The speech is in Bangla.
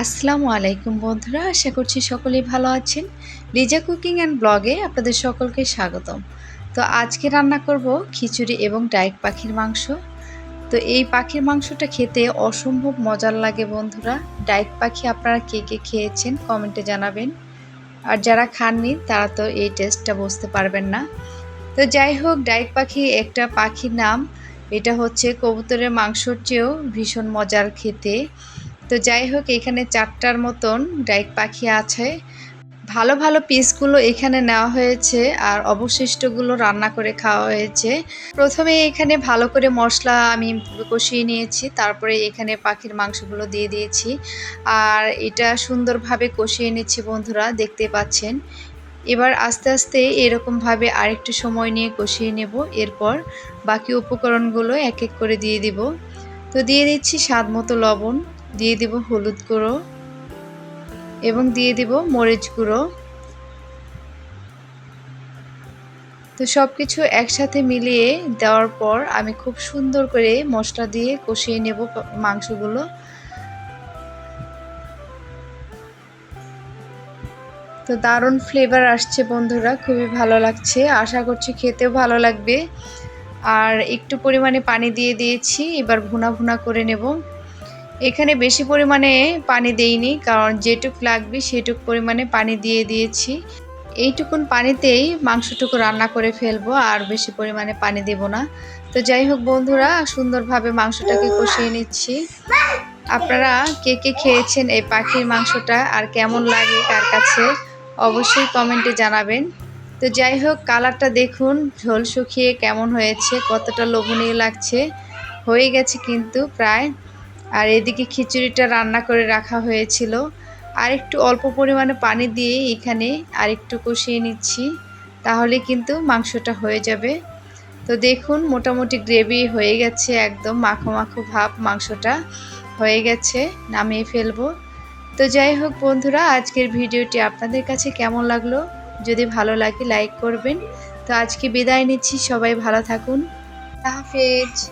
আসসালামু আলাইকুম বন্ধুরা, আশা করছি সকলেই ভালো আছেন। লিজা কুকিং অ্যান্ড ব্লগে আপনাদের সকলকে স্বাগতম। তো আজকে রান্না করব খিচুড়ি এবং ডাইক পাখির মাংস। তো এই পাখির মাংসটা খেতে অসম্ভব মজার লাগে বন্ধুরা। ডাইক পাখি আপনারা কে কে খেয়েছেন কমেন্টে জানাবেন। আর যারা খাননি, তারা তো এই টেস্টটা বুঝতে পারবেন না। তো যাই হোক, ডাইক পাখি একটা পাখির নাম। এটা হচ্ছে কবুতরের মাংসর চেয়েও ভীষণ মজার খেতে। তো যাই হোক, এখানে চারটার মতন ডাইক পাখি আছে। ভালো ভালো পিসগুলো এখানে নেওয়া হয়েছে আর অবশিষ্টগুলো রান্না করে খাওয়া হয়েছে। প্রথমে এখানে ভালো করে মশলা আমি কষিয়ে নিয়েছি, তারপরে এখানে পাখির মাংসগুলো দিয়ে দিয়েছি। আর এটা সুন্দরভাবে কষিয়ে নিচ্ছি বন্ধুরা, দেখতে পাচ্ছেন। এবার আস্তে আস্তে এরকমভাবে আরেকটু সময় নিয়ে কষিয়ে নেব, এরপর বাকি উপকরণগুলো এক এক করে দিয়ে দিব। তো দিয়ে দিচ্ছি স্বাদ মতো লবণ। দিয়ে দিব হলুদ গুঁড়ো এবং দিয়ে দিব মরিচ গুঁড়ো। তো সব কিছু একসাথে মিলিয়ে দেওয়ার পর আমি খুব সুন্দর করে মশলা দিয়ে কষিয়ে নেব মাংসগুলো। তো দারুণ ফ্লেভার আসছে বন্ধুরা, খুবই ভালো লাগছে। আশা করছি খেতেও ভালো লাগবে। আর একটু পরিমাণে পানি দিয়ে দিয়েছি, এবার ভুনা ভুনা করে নেব। এখানে বেশি পরিমাণে পানি দেইনি, কারণ যেটুক লাগবে সেটুক পরিমাণে পানি দিয়ে দিয়েছি। এইটুকুন পানিতেই মাংসটুকু রান্না করে ফেলব, আর বেশি পরিমাণে পানি দেব না। তো যাই হোক বন্ধুরা, সুন্দরভাবে মাংসটাকে কষিয়ে নিচ্ছি। আপনারা কে কে খেয়েছেন এই পাখির মাংসটা, আর কেমন লাগে, কার কাছে, অবশ্যই কমেন্টে জানাবেন। তো যাই হোক, কালারটা দেখুন, ঝোল শুকিয়ে কেমন হয়েছে, কতটা লোভনীয় লাগছে। হয়ে গেছে কিন্তু প্রায় আর এদিকে খিচুড়িটা রান্না করে রাখা হয়েছিল। আর একটু অল্প পরিমাণে পানি দিয়ে এখানে আর একটু কষিয়ে নিচ্ছি, তাহলে কিন্তু মাংসটা হয়ে যাবে। তো দেখুন, মোটামুটি গ্রেভি হয়ে গেছে একদম, মাখো মাখো ভাব মাংসটা হয়ে গেছে, নামিয়ে ফেলব। তো যাই হোক বন্ধুরা, আজকের ভিডিওটি আপনাদের কাছে কেমন লাগল? যদি ভালো লাগে, লাইক করবেন। তো আজকে বিদায় নিচ্ছি, সবাই ভালো থাকুন। হাফেজ।